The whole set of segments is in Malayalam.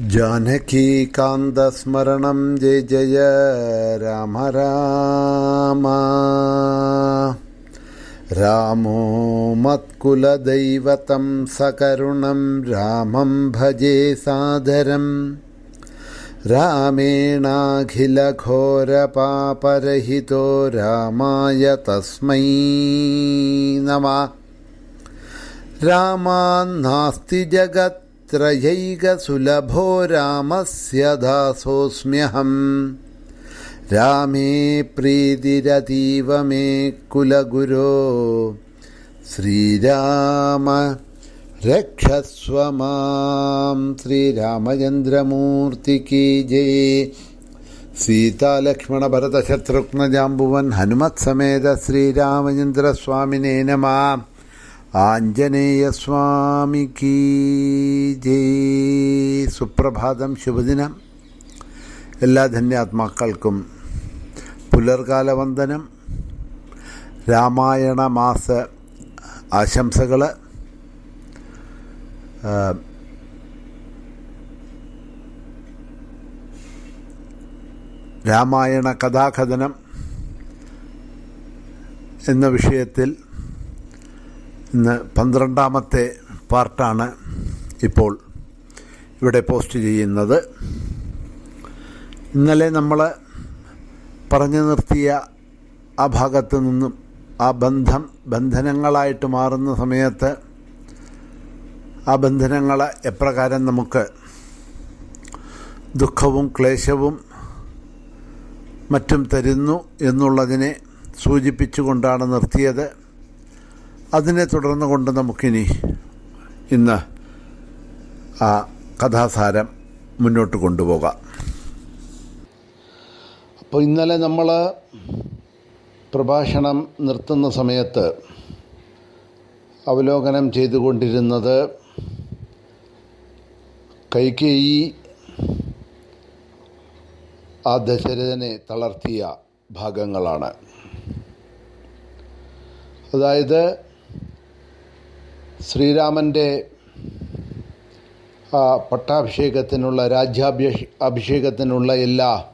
जानकीकान्तस्मरणं जय जय राम राम। रामो मत्कुलदैवतं सकरुणं रामं भजे सादरम् रामेणाखिलघोरपापरहितो रामाय तस्मै नमः। रामान्नास्ति ത്രയൈകസുലഭോ രാമസ്യ ദാസോസ്മ്യഹം രാമേ പ്രീതിരതീവ മേ കുലഗുരോ ശ്രീരാമ രക്ഷസ്വമാം ശ്രീരാമചന്ദ്രമൂർത്തിക്ക് ജയ് സീതാലക്ഷ്മണ ഭരതശത്രുഘ്നജാംബുവൻ ഹനുമത് സമേത ശ്രീരാമചന്ദ്രസ്വാമിനേ നമാം ആഞ്ജനേയസ്വാമിക്ക് ജയ്. സുപ്രഭാതം ശുഭദിനം. എല്ലാ ധന്യാത്മാക്കൾക്കും പുലർകാല വന്ദനം രാമായണ മാസ ആശംസകൾ രാമായണ കഥാകഥനം എന്ന വിഷയത്തിൽ ഇന്ന് പന്ത്രണ്ടാമത്തെ പാർട്ടാണ് ഇപ്പോൾ ഇവിടെ പോസ്റ്റ് ചെയ്യുന്നത്. ഇന്നലെ നമ്മൾ പറഞ്ഞു നിർത്തിയ ആ ഭാഗത്ത് നിന്നും ആ ബന്ധം ബന്ധനങ്ങളായിട്ട് മാറുന്ന സമയത്ത് ആ ബന്ധനങ്ങൾ എപ്രകാരം നമുക്ക് ദുഃഖവും ക്ലേശവും മറ്റും തരുന്നു എന്നുള്ളതിനെ സൂചിപ്പിച്ചുകൊണ്ടാണ് നിർത്തിയത്. അതിനെ തുടർന്ന് കൊണ്ട് നമുക്കിനി ഇന്ന് ആ കഥാസാരം മുന്നോട്ട് കൊണ്ടുപോകാം. അപ്പോൾ ഇന്നലെ നമ്മൾ പ്രഭാഷണം നിർത്തുന്ന സമയത്ത് അവലോകനം ചെയ്തുകൊണ്ടിരുന്നത് കൈകേയി ആ ദശരഥനെ തളർത്തിയ ഭാഗങ്ങളാണ്. അതായത് ശ്രീരാമന്റെ പട്ടാഭിഷേകത്തിനുള്ള രാജ്യാഭിഷേ അഭിഷേകത്തിനുള്ള എല്ലാ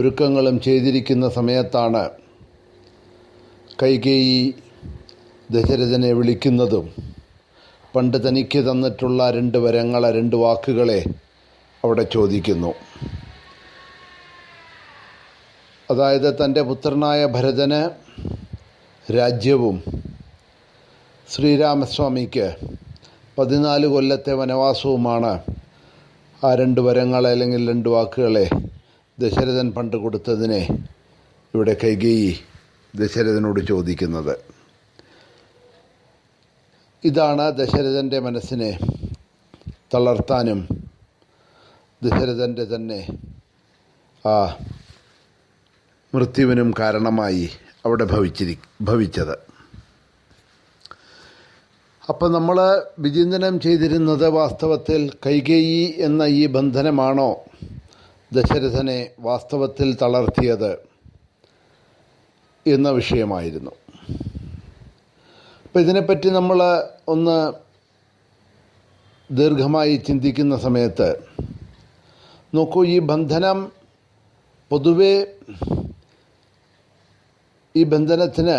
ഒരുക്കങ്ങളും ചെയ്തിരിക്കുന്ന സമയത്താണ് കൈകേയി ദശരഥനെ വിളിക്കുന്നതും പണ്ട് തനിക്ക് തന്നിട്ടുള്ള രണ്ട് വരങ്ങളെ രണ്ട് വാക്കുകളെ അവിടെ ചോദിക്കുന്നു. അതായത് തന്റെ പുത്രനായ ഭരതന് രാജ്യവും ശ്രീരാമസ്വാമിക്ക് പതിനാല് കൊല്ലത്തെ വനവാസവുമാണ് ആ രണ്ട് വരങ്ങളെ അല്ലെങ്കിൽ രണ്ട് വാക്കുകളെ ദശരഥൻ പണ്ട് കൊടുത്തതിനെ ഇവിടെ കൈകേയി ദശരഥനോട് ചോദിക്കുന്നത്. ഇതാണ് ദശരഥന്റെ മനസ്സിനെ തളർത്താനും ദശരഥന്റെ തന്നെ ആ മൃത്യുവിനും കാരണമായി അവിടെ ഭവിച്ചിരി ഭവിച്ചത്. അപ്പം നമ്മൾ വിചിന്തനം ചെയ്തിരുന്നത് വാസ്തവത്തിൽ കൈകേയി എന്ന ഈ ബന്ധനമാണോ ദശരഥനെ വാസ്തവത്തിൽ തളർത്തിയത് എന്ന വിഷയമായിരുന്നു. അപ്പം ഇതിനെപ്പറ്റി നമ്മൾ ഒന്ന് ദീർഘമായി ചിന്തിക്കുന്ന സമയത്ത് നോക്കൂ ഈ ബന്ധനം പൊതുവെ ഈ ബന്ധനത്തിന്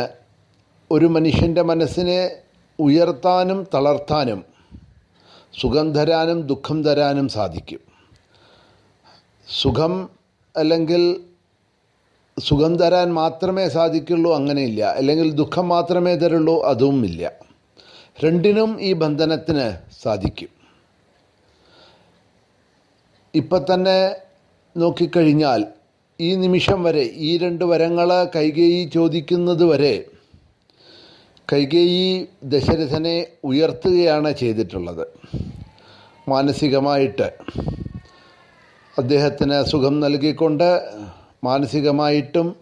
ഒരു മനുഷ്യന്റെ മനസ്സിനെ ഉയർത്താനും തളർത്താനും സുഖം തരാനും ദുഃഖം തരാനും സാധിക്കും. സുഖം അല്ലെങ്കിൽ സുഖം തരാൻ മാത്രമേ സാധിക്കുള്ളൂ അങ്ങനെയില്ല. അല്ലെങ്കിൽ ദുഃഖം മാത്രമേ തരുള്ളൂ അതും ഇല്ല. രണ്ടിനും ഈ ബന്ധനത്തിന് സാധിക്കും. ഇപ്പം തന്നെ നോക്കിക്കഴിഞ്ഞാൽ ഈ നിമിഷം വരെ ഈ രണ്ട് വരങ്ങൾ കൈകേയി ചോദിക്കുന്നത് വരെ കൈകേയി ദശരഥനെ ഉയർത്തുകയാണ് ചെയ്തിട്ടുള്ളത്. മാനസികമായിട്ട് അദ്ദേഹത്തിന് സുഖം നൽകിക്കൊണ്ട് മാനസികമായിട്ടും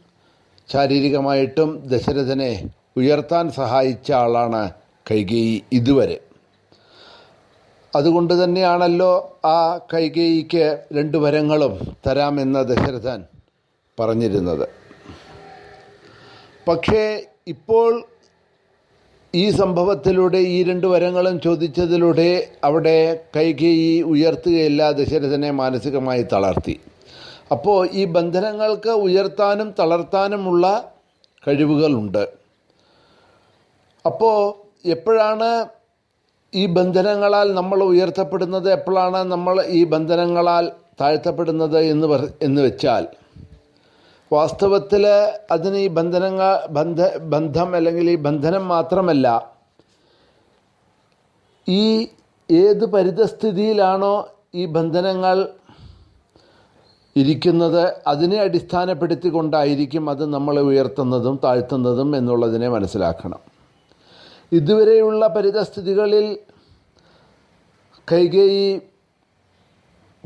ശാരീരികമായിട്ടും ദശരഥനെ ഉയർത്താൻ സഹായിച്ച ആളാണ് കൈകേയി ഇതുവരെ. അതുകൊണ്ട് തന്നെയാണല്ലോ ആ കൈകേയിക്ക് രണ്ടു വരങ്ങളും തരാമെന്ന് ദശരഥൻ പറഞ്ഞിരുന്നത്. പക്ഷേ ഇപ്പോൾ ഈ സംഭവത്തിലൂടെ ഈ രണ്ട് വരങ്ങളും ചോദിച്ചതിലൂടെ അവിടെ കൈകേയി ഉയർത്തുകയില്ല ദശരഥനെ മാനസികമായി തളർത്തി. അപ്പോൾ ഈ ബന്ധനങ്ങൾക്ക് ഉയർത്താനും തളർത്താനുമുള്ള കഴിവുകളുണ്ട്. അപ്പോൾ എപ്പോഴാണ് ഈ ബന്ധനങ്ങളാൽ നമ്മൾ ഉയർത്തപ്പെടുന്നത് എപ്പോഴാണ് നമ്മൾ ഈ ബന്ധനങ്ങളാൽ താഴ്ത്തപ്പെടുന്നത് എന്ന് എന്ന് വെച്ചാൽ വാസ്തവത്തിൽ അതിന് ഈ ബന്ധനങ്ങൾ ബന്ധ ബന്ധം അല്ലെങ്കിൽ ഈ ബന്ധനം മാത്രമല്ല ഈ ഏത് പരിതസ്ഥിതിയിലാണോ ഈ ബന്ധനങ്ങൾ ഇരിക്കുന്നത് അതിനെ അടിസ്ഥാനപ്പെടുത്തിക്കൊണ്ടായിരിക്കും അത് നമ്മൾ ഉയർത്തുന്നതും താഴ്ത്തുന്നതും എന്നുള്ളതിനെ മനസ്സിലാക്കണം. ഇതുവരെയുള്ള പരിതസ്ഥിതികളിൽ കൈകേയി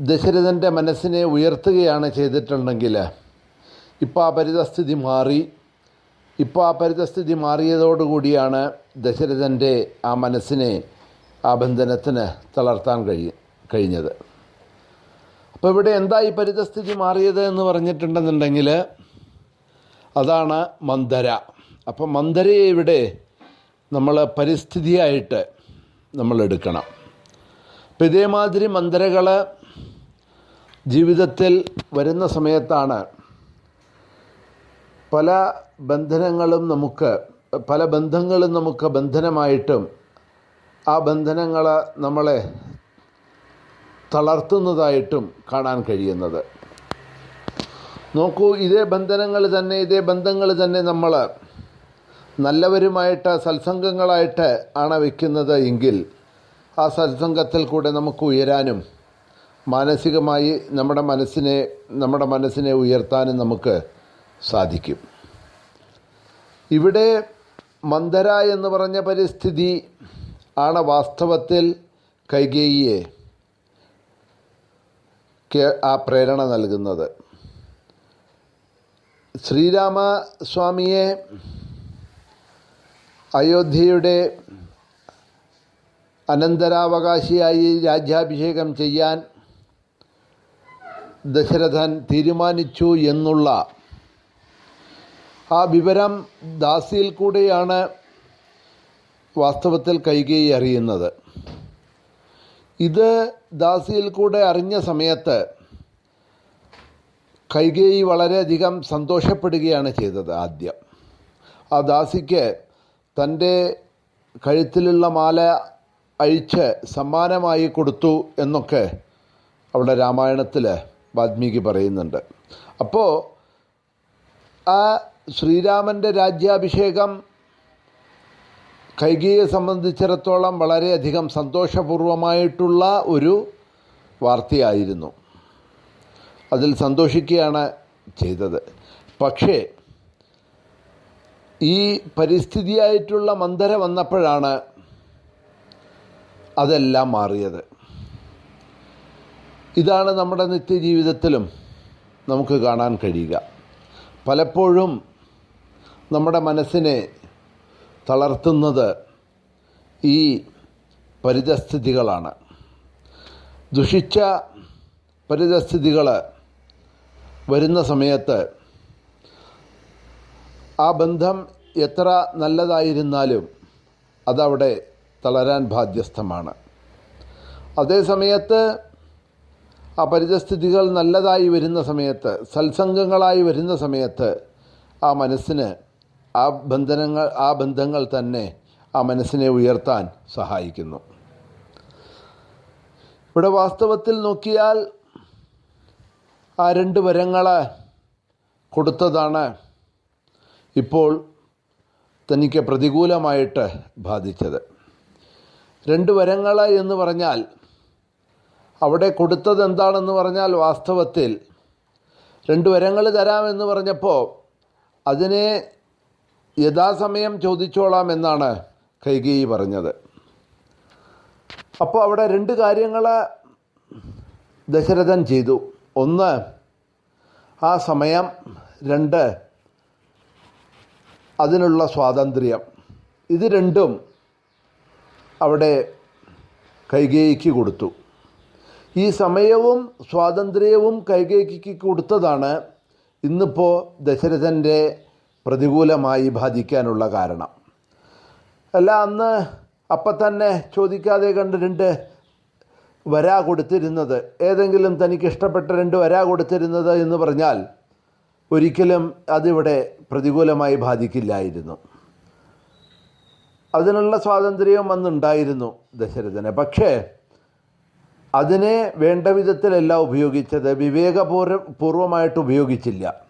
ദശരഥന്റെ മനസ്സിനെ ഉയർത്തുകയാണ് ചെയ്തിട്ടുണ്ടെങ്കിൽ ഇപ്പോൾ ആ പരിതസ്ഥിതി മാറി. ഇപ്പോൾ ആ പരിതസ്ഥിതി മാറിയതോടുകൂടിയാണ് ദശരഥന്റെ ആ മനസ്സിനെ ആ ബന്ധനത്തിന് തളർത്താൻ കഴിയ കഴിഞ്ഞത്. അപ്പോൾ ഇവിടെ എന്താ ഈ പരിതസ്ഥിതി മാറിയത് എന്ന് പറഞ്ഞിട്ടുണ്ടെന്നുണ്ടെങ്കിൽ അതാണ് മന്ദര. അപ്പം മന്ദരയെ ഇവിടെ നമ്മൾ പരിസ്ഥിതിയായിട്ട് നമ്മൾ എടുക്കണം. അപ്പം ഇതേമാതിരി മന്ദരകൾ ജീവിതത്തിൽ വരുന്ന സമയത്താണ് പല ബന്ധനങ്ങളും നമുക്ക് പല ബന്ധങ്ങളും നമുക്ക് ബന്ധനമായിട്ടും ആ ബന്ധനങ്ങൾ നമ്മളെ തളർത്തുന്നതായിട്ടും കാണാൻ കഴിയുന്നത്. നോക്കൂ ഇതേ ബന്ധനങ്ങൾ തന്നെ ഇതേ ബന്ധങ്ങൾ തന്നെ നമ്മൾ നല്ലവരുമായിട്ട് സത്സംഗങ്ങളായിട്ട് ആണ് വയ്ക്കുന്നത് എങ്കിൽ ആ സത്സംഗത്തിൽ കൂടെ നമുക്ക് ഉയരാനും മാനസികമായി നമ്മുടെ മനസ്സിനെ നമ്മുടെ മനസ്സിനെ ഉയർത്താനും നമുക്ക് സാധിക്കും. ഇവിടെ മന്ദര എന്ന് പറഞ്ഞ പരിസ്ഥിതി ആണ് വാസ്തവത്തിൽ കൈകേയിയെ ആ പ്രേരണ നൽകുന്നത്. ശ്രീരാമസ്വാമിയെ അയോധ്യയുടെ അനന്തരാവകാശിയായി രാജ്യാഭിഷേകം ചെയ്യാൻ ദശരഥൻ തീരുമാനിച്ചു എന്നുള്ള ആ വിവരം ദാസിയിൽ കൂടെയാണ് വാസ്തവത്തിൽ കൈകേയി അറിയുന്നത്. ഇത് ദാസിയിൽ കൂടെ അറിഞ്ഞ സമയത്ത് കൈകേയി വളരെയധികം സന്തോഷപ്പെടുകയാണ് ചെയ്തത് ആദ്യം. ആ ദാസിക്ക് തന്റെ കഴുത്തിലുള്ള മാല അഴിച്ച് സമ്മാനമായി കൊടുത്തു എന്നൊക്കെ അവിടെ രാമായണത്തിൽ വാത്മീകി പറയുന്നുണ്ട്. അപ്പോൾ ആ ശ്രീരാമന്റെ രാജ്യാഭിഷേകം കൈകിയെ സംബന്ധിച്ചിടത്തോളം വളരെയധികം സന്തോഷപൂർവമായിട്ടുള്ള ഒരു വാർത്തയായിരുന്നു. അതിൽ സന്തോഷിക്കുകയാണ് ചെയ്തത്. പക്ഷേ ഈ പരിസ്ഥിതിയായിട്ടുള്ള മന്ദര വന്നപ്പോഴാണ് അതെല്ലാം മാറിയത്. ഇതാണ് നമ്മുടെ നിത്യജീവിതത്തിലും നമുക്ക് കാണാൻ കഴിയുക. പലപ്പോഴും നമ്മുടെ മനസ്സിനെ തളർത്തുന്നത് ഈ പരിതസ്ഥിതികളാണ്. ദുഷിച്ച പരിതസ്ഥിതികൾ വരുന്ന സമയത്ത് ആ ബന്ധം എത്ര നല്ലതായിരുന്നാലും അതവിടെ തളരാൻ ബാധ്യസ്ഥമാണ്. അതേസമയത്ത് ആ പരിതസ്ഥിതികൾ നല്ലതായി വരുന്ന സമയത്ത് സത്സംഗങ്ങളായി വരുന്ന സമയത്ത് ആ മനസ്സിന് ആ ബന്ധനങ്ങൾ ആ ബന്ധങ്ങൾ തന്നെ ആ മനസ്സിനെ ഉയർത്താൻ സഹായിക്കുന്നു. ഇവിടെ വാസ്തവത്തിൽ നോക്കിയാൽ ആ രണ്ട് വരങ്ങളെ കൊടുത്തതാണ് ഇപ്പോൾ തനിക്ക് പ്രതികൂലമായിട്ട് ബാധിച്ചത്. രണ്ട് വരങ്ങൾ എന്ന് പറഞ്ഞാൽ അവിടെ കൊടുത്തത് എന്താണെന്ന് പറഞ്ഞാൽ വാസ്തവത്തിൽ രണ്ട് വരങ്ങൾ തരാമെന്ന് പറഞ്ഞപ്പോൾ അതിനെ യഥാസമയം ചോദിച്ചോളാം എന്നാണ് കൈകേയി പറഞ്ഞത്. അപ്പോൾ അവിടെ രണ്ട് കാര്യങ്ങൾ ദശരഥൻ ചെയ്തു. ഒന്ന് ആ സമയം. രണ്ട് അതിനുള്ള സ്വാതന്ത്ര്യം. ഇത് രണ്ടും അവിടെ കൈകേയിക്ക് കൊടുത്തു. ഈ സമയവും സ്വാതന്ത്ര്യവും കൈകേയിക്ക് കൊടുത്തതാണ് ഇന്നിപ്പോൾ ദശരഥന്റെ പ്രതികൂലമായി ബാധിക്കാനുള്ള കാരണം. അല്ല അന്ന് അപ്പം തന്നെ ചോദിക്കാതെ കണ്ട് രണ്ട് വരാ കൊടുത്തിരുന്നത്. ഏതെങ്കിലും തനിക്ക് ഇഷ്ടപ്പെട്ട രണ്ട് വരാ കൊടുത്തിരുന്നത് എന്ന് പറഞ്ഞാൽ ഒരിക്കലും അതിവിടെ പ്രതികൂലമായി ബാധിക്കില്ലായിരുന്നു. അതിനുള്ള സ്വാതന്ത്ര്യവും അന്നുണ്ടായിരുന്നു ദശരഥന്. പക്ഷേ അതിനെ വേണ്ട വിധത്തിലല്ല ഉപയോഗിച്ചത്. വിവേകപൂർവ പൂർവമായിട്ട് ഉപയോഗിച്ചില്ല.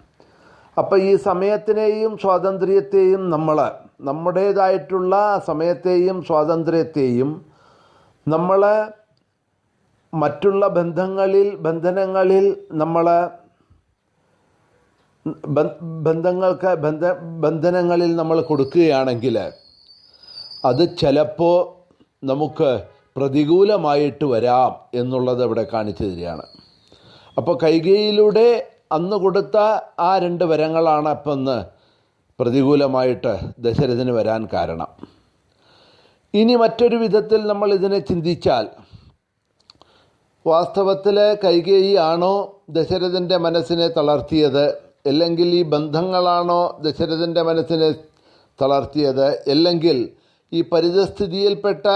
അപ്പം ഈ സമയത്തിനെയും സ്വാതന്ത്ര്യത്തെയും നമ്മൾ നമ്മുടേതായിട്ടുള്ള സമയത്തെയും സ്വാതന്ത്ര്യത്തെയും നമ്മൾ മറ്റുള്ള ബന്ധങ്ങളിൽ ബന്ധനങ്ങളിൽ നമ്മൾ ബന്ധങ്ങൾക്ക് ബന്ധ ബന്ധനങ്ങളിൽ നമ്മൾ കൊടുക്കുകയാണെങ്കിൽ അത് ചിലപ്പോൾ നമുക്ക് പ്രതികൂലമായിട്ട് വരാം എന്നുള്ളത് ഇവിടെ കാണിച്ചു തരികയാണ്. അപ്പോൾ കൈകയിലൂടെ അന്ന് കൊടുത്ത ആ രണ്ട് വരങ്ങളാണ് അപ്പം ഇന്ന് പ്രതികൂലമായിട്ട് ദശരഥന് വരാൻ കാരണം. ഇനി മറ്റൊരു വിധത്തിൽ നമ്മൾ ഇതിനെ ചിന്തിച്ചാൽ വാസ്തവത്തിൽ കൈകേയി ആണോ ദശരഥന്റെ മനസ്സിനെ തളർത്തിയത്? അല്ലെങ്കിൽ ഈ ബന്ധങ്ങളാണോ ദശരഥന്റെ മനസ്സിനെ തളർത്തിയത്? അല്ലെങ്കിൽ ഈ പരിതസ്ഥിതിയിൽപ്പെട്ട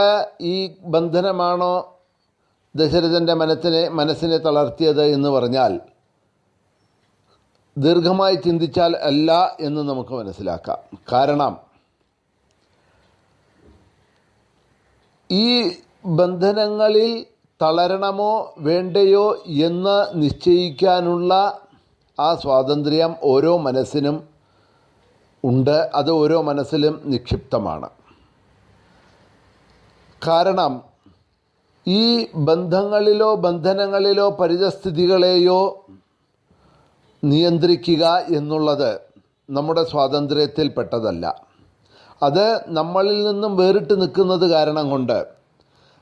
ഈ ബന്ധനമാണോ ദശരഥന്റെ മനസ്സിനെ മനസ്സിനെ തളർത്തിയത് എന്ന് പറഞ്ഞാൽ ദീർഘമായി ചിന്തിച്ചാൽ അല്ല എന്ന് നമുക്ക് മനസ്സിലാക്കാം. കാരണം ഈ ബന്ധനങ്ങളിൽ തളരണമോ വേണ്ടയോ എന്ന് നിശ്ചയിക്കാനുള്ള ആ സ്വാതന്ത്ര്യം ഓരോ മനസ്സിനും ഉണ്ട്. അത് ഓരോ മനസ്സിലും നിക്ഷിപ്തമാണ്. കാരണം ഈ ബന്ധങ്ങളിലോ ബന്ധനങ്ങളിലോ പരിതസ്ഥിതികളെയോ നിയന്ത്രിക്കുക എന്നുള്ളത് നമ്മുടെ സ്വാതന്ത്ര്യത്തിൽപ്പെട്ടതല്ല. അത് നമ്മളിൽ നിന്നും വേറിട്ട് നിൽക്കുന്നത് കാരണം കൊണ്ട്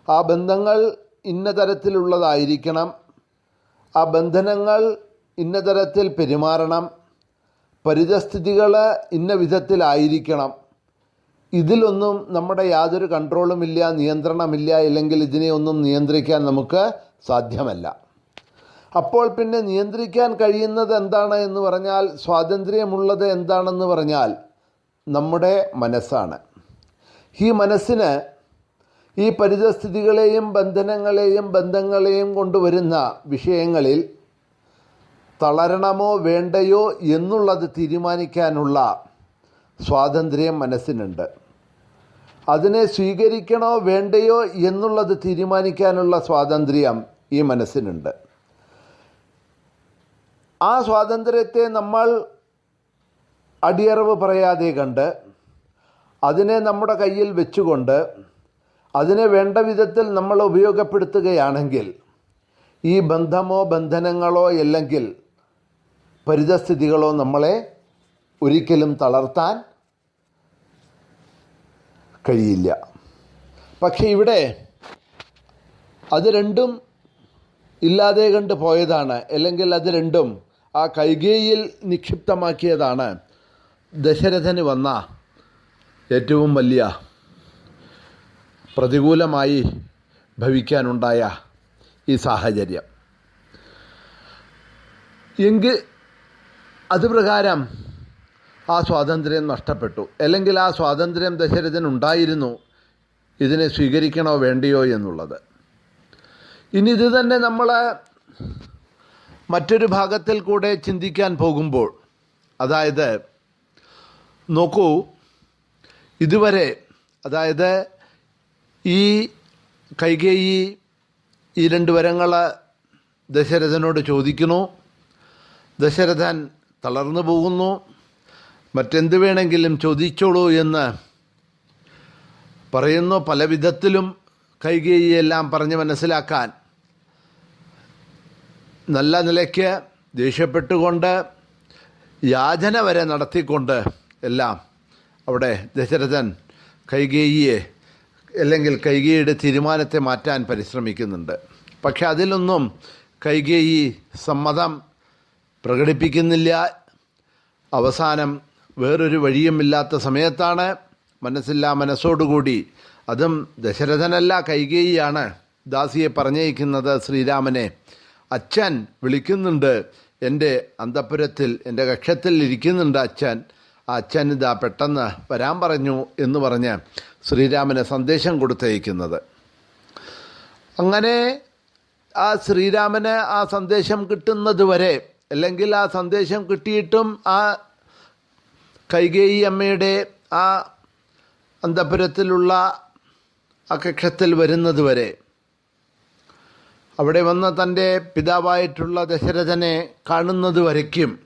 ആ ബന്ധങ്ങൾ ഇന്ന തരത്തിലുള്ളതായിരിക്കണം ആ ബന്ധനങ്ങൾ ഇന്ന തരത്തിൽ പെരുമാറണം പരിതസ്ഥിതികൾ ഇന്ന വിധത്തിലായിരിക്കണം. ഇതിലൊന്നും നമ്മുടെ യാതൊരു കൺട്രോളുമില്ല നിയന്ത്രണമില്ല ഇല്ലെങ്കിൽ ഇതിനെ ഒന്നും നിയന്ത്രിക്കാൻ നമുക്ക് സാധ്യമല്ല. അപ്പോൾ പിന്നെ നിയന്ത്രിക്കാൻ കഴിയുന്നത് എന്താണ് എന്ന് പറഞ്ഞാൽ സ്വാതന്ത്ര്യമുള്ളത് എന്താണെന്ന് പറഞ്ഞാൽ നമ്മുടെ മനസ്സാണ്. ഈ മനസ്സിന് ഈ പരിതസ്ഥിതികളെയും ബന്ധനങ്ങളെയും ബന്ധങ്ങളെയും കൊണ്ടുവരുന്ന വിഷയങ്ങളിൽ തളരണമോ വേണ്ടയോ എന്നുള്ളത് തീരുമാനിക്കാനുള്ള സ്വാതന്ത്ര്യം മനസ്സിനുണ്ട്. അതിനെ സ്വീകരിക്കണോ വേണ്ടയോ എന്നുള്ളത് തീരുമാനിക്കാനുള്ള സ്വാതന്ത്ര്യം ഈ മനസ്സിനുണ്ട്. ആ സ്വാതന്ത്ര്യത്തെ നമ്മൾ അടിയറവ് പറയാതെ കണ്ട് അതിനെ നമ്മുടെ കയ്യിൽ വെച്ചുകൊണ്ട് അതിനെ വേണ്ട വിധത്തിൽ നമ്മൾ ഉപയോഗപ്പെടുത്തുകയാണെങ്കിൽ ഈ ബന്ധമോ ബന്ധനങ്ങളോ അല്ലെങ്കിൽ പരിതസ്ഥിതികളോ നമ്മളെ ഒരിക്കലും തളർത്താൻ കഴിയില്ല. പക്ഷേ ഇവിടെ അത് രണ്ടും ഇല്ലാതെ കണ്ട് പോയതാണ്. അല്ലെങ്കിൽ അത് രണ്ടും ആ കൈകേയിൽ നിക്ഷിപ്തമാക്കിയതാണ്. ദശരഥന് വന്ന ഏറ്റവും വലിയ പ്രതികൂലമായി ഭവിക്കാനുണ്ടായ ഈ സാഹചര്യം. എങ്കിൽ അതുപ്രകാരം ആ സ്വാതന്ത്ര്യം നഷ്ടപ്പെട്ടു. അല്ലെങ്കിൽ ആ സ്വാതന്ത്ര്യം ദശരഥനുണ്ടായിരുന്നു. ഇതിനെ സ്വീകരിക്കണോ വേണ്ടയോ എന്നുള്ളത്. ഇനി ഇത് തന്നെ നമ്മൾ മറ്റൊരു ഭാഗത്തിൽ കൂടെ ചിന്തിക്കാൻ പോകുമ്പോൾ അതായത് നോക്കൂ ഇതുവരെ അതായത് ഈ കൈകേയി ഈ രണ്ട് വരങ്ങൾ ദശരഥനോട് ചോദിക്കുന്നു. ദശരഥൻ തളർന്നു പോകുന്നു. മറ്റെന്ത് വേണമെങ്കിലും ചോദിച്ചോളൂ എന്ന് പറയുന്നു. പല വിധത്തിലും കൈകേയിയെല്ലാം പറഞ്ഞ് മനസ്സിലാക്കാൻ നല്ല നിലയ്ക്ക് ദേഷ്യപ്പെട്ടുകൊണ്ട് യാചന വരെ നടത്തിക്കൊണ്ട് എല്ലാം അവിടെ ദശരഥൻ കൈകേയിയെ അല്ലെങ്കിൽ കൈകേയിയുടെ തീരുമാനത്തെ മാറ്റാൻ പരിശ്രമിക്കുന്നുണ്ട്. പക്ഷെ അതിലൊന്നും കൈകേയി സമ്മതം പ്രകടിപ്പിക്കുന്നില്ല. അവസാനം വേറൊരു വഴിയുമില്ലാത്ത സമയത്താണ് മനസ്സില്ലാ മനസ്സോടുകൂടി അതും ദശരഥനല്ല കൈകേയിയാണ് ദാസിയെ പറഞ്ഞയക്കുന്നത് ശ്രീരാമനെ. അച്ഛൻ വിളിക്കുന്നുണ്ട്. എന്റെ അന്തപുരത്തിൽ എന്റെ കക്ഷത്തിൽ ഇരിക്കുന്നുണ്ട് അച്ഛൻ. ആ അച്ഛൻ ഇതാ പെട്ടെന്ന് വരാൻ പറഞ്ഞു എന്ന് പറഞ്ഞ് ശ്രീരാമന് സന്ദേശം കൊടുത്തയക്കുന്നത്. അങ്ങനെ ആ ശ്രീരാമന് ആ സന്ദേശം കിട്ടുന്നത് വരെ അല്ലെങ്കിൽ ആ സന്ദേശം കിട്ടിയിട്ടും ആ കൈകേയി അമ്മയുടെ ആ അന്തപുരത്തിലുള്ള ആ കക്ഷത്തിൽ വരുന്നത് വരെ അവിടെ വന്ന തന്റെ പിതാവായിട്ടുള്ള ദശരഥനെ കാണുന്നത് വരയ്ക്കും.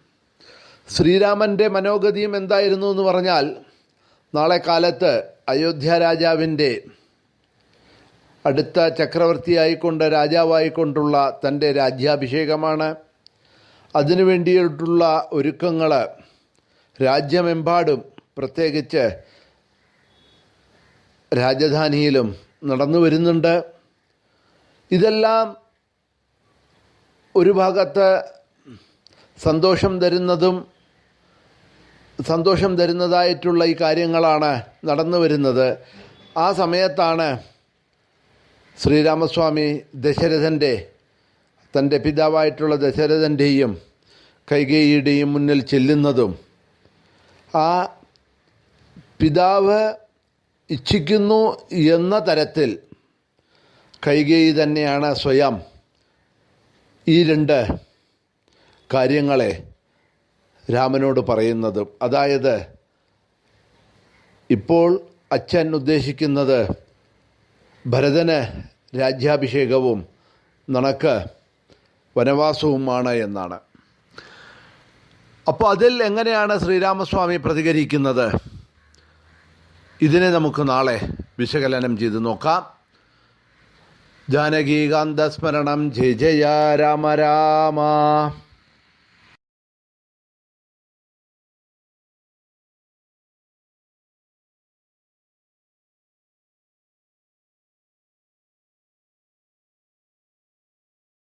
ശ്രീരാമന്റെ മനോഗതിയും എന്തായിരുന്നു എന്ന് പറഞ്ഞാൽ നാളെ കാലത്ത് അയോധ്യ രാജാവിന്റെ അടുത്ത ചക്രവർത്തിയായിക്കൊണ്ട് രാജാവായിക്കൊണ്ടുള്ള തന്റെ രാജ്യാഭിഷേകമാണ്. അതിനു വേണ്ടിയിട്ടുള്ള ഒരുക്കങ്ങൾ രാജ്യമെമ്പാടും പ്രത്യേകിച്ച് രാജധാനിയിലും നടന്നു വരുന്നുണ്ട്. ഇതെല്ലാം ഒരു ഭാഗത്ത് സന്തോഷം തരുന്നതും സന്തോഷം തരുന്നതായിട്ടുള്ള ഈ കാര്യങ്ങളാണ് നടന്നു വരുന്നത്. ആ സമയത്താണ് ശ്രീരാമസ്വാമി ദശരഥന്റെ തന്റെ പിതാവായിട്ടുള്ള ദശരഥന്റെയും കൈകേയിയുടെയും മുന്നിൽ ചെല്ലുന്നതും. ആ പിതാവ് ഇച്ഛിക്കുന്നു എന്ന തരത്തിൽ കൈകേയി തന്നെയാണ് സ്വയം ഈ രണ്ട് കാര്യങ്ങളെ രാമനോട് പറയുന്നത് അതായത് ഇപ്പോൾ അച്ഛൻ ഉദ്ദേശിക്കുന്നത് ഭരതന് രാജ്യാഭിഷേകവും നണക്ക് വനവാസവുമാണ് എന്നാണ്. അപ്പോൾ അതിൽ എങ്ങനെയാണ് ശ്രീരാമസ്വാമി പ്രതികരിക്കുന്നത്? ഇതിനെ നമുക്ക് നാളെ വിശകലനം ചെയ്ത് നോക്കാം. ജാനകീകാന്തസ്മരണം ജയ ജയ രാമ രാമ.